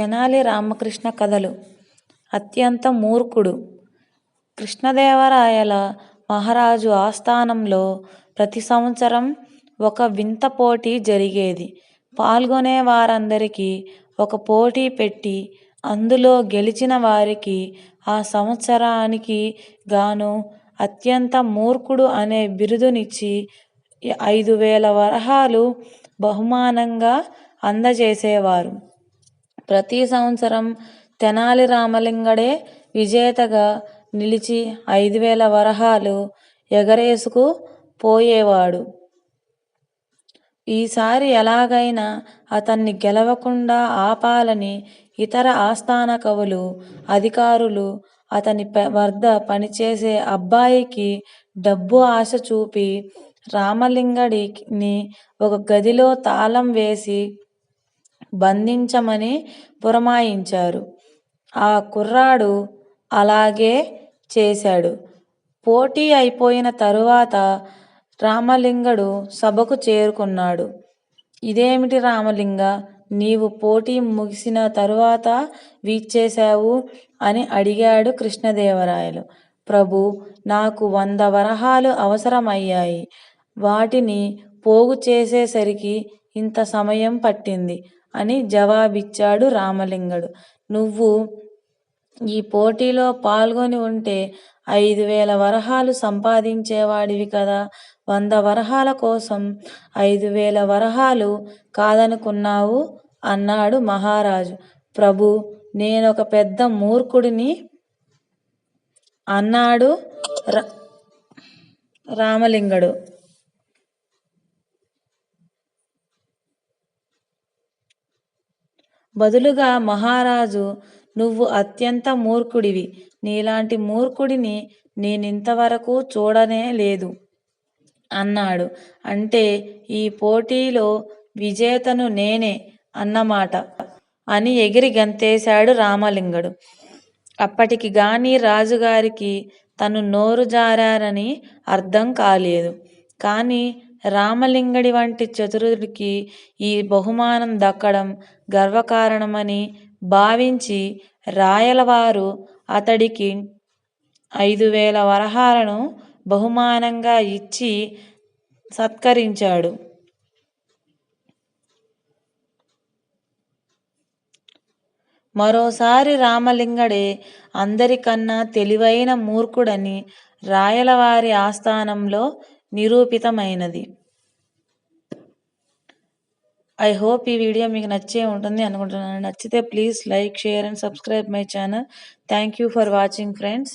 తెనాలి రామకృష్ణ కథలు అత్యంత మూర్ఖుడు కృష్ణదేవరాయల మహారాజు ఆస్థానంలో ప్రతి సంవత్సరం ఒక వింత పోటీ జరిగేది. పాల్గొనే వారందరికీ ఒక పోటీ పెట్టి అందులో గెలిచిన వారికి ఆ సంవత్సరానికి గాను అత్యంత మూర్ఖుడు అనే బిరుదునిచ్చి ఐదు వేల వరహాలు బహుమానంగా అందజేసేవారు. ప్రతి సంవత్సరం తెనాలి రామలింగడే విజేతగా నిలిచి ఐదు వేల వరహాలు ఎగరేసుకు పోయేవాడు. ఈసారి ఎలాగైనా అతన్ని గెలవకుండా ఆపాలని ఇతర ఆస్థాన కవులు, అధికారులు అతని వద్ద పనిచేసే అబ్బాయికి డబ్బు ఆశ చూపి రామలింగడిని ఒక గదిలో తాళం వేసి బంధించమని పురమాయించారు. ఆ కుర్రాడు అలాగే చేశాడు. పోటీ అయిపోయిన తరువాత రామలింగడు సభకు చేరుకున్నాడు. ఇదేమిటి రామలింగా! నీవు పోటీ ముగిసిన తరువాత వీచేశావు అని అడిగాడు కృష్ణదేవరాయలు. ప్రభు నాకు వంద వరహాలు అవసరమయ్యాయి. వాటిని పోగు చేసేసరికి ఇంత సమయం పట్టింది అని జవాబిచ్చాడు రామలింగడు. నువ్వు ఈ పోటీలో పాల్గొని ఉంటే ఐదు వేల వరహాలు సంపాదించేవాడివి కదా! వంద వరహాల కోసం ఐదు వేల వరహాలు కాదనుకున్నావు? అన్నాడు మహారాజు. ప్రభు నేనొక పెద్ద మూర్ఖుడిని అన్నాడు రామలింగడు. బదులుగా మహారాజు నువ్వు అత్యంత మూర్ఖుడివి. నీలాంటి మూర్ఖుడిని నేనింతవరకు చూడనే లేదు అన్నాడు. అంటే ఈ పోటీలో విజేతను నేనే అన్నమాట అని ఎగిరి గంతేశాడు రామలింగడు. అప్పటికి గాని రాజుగారికి తను నోరు జారని అర్థం కాలేదు. కానీ రామలింగడి వంటి చతురుడికి ఈ బహుమానం దక్కడం గర్వకారణమని భావించి రాయలవారు అతడికి ఐదు వేల వరహాలను బహుమానంగా ఇచ్చి సత్కరించాడు. మరోసారి రామలింగడే అందరికన్నా తెలివైన మూర్ఖుడని రాయలవారి ఆస్థానంలో నిరూపితమైనది. ఐ హోప్ ఈ వీడియో మీకు నచ్చే ఉంటుంది అనుకుంటున్నాను. నచ్చితే please like, share and subscribe my channel. You for watching friends.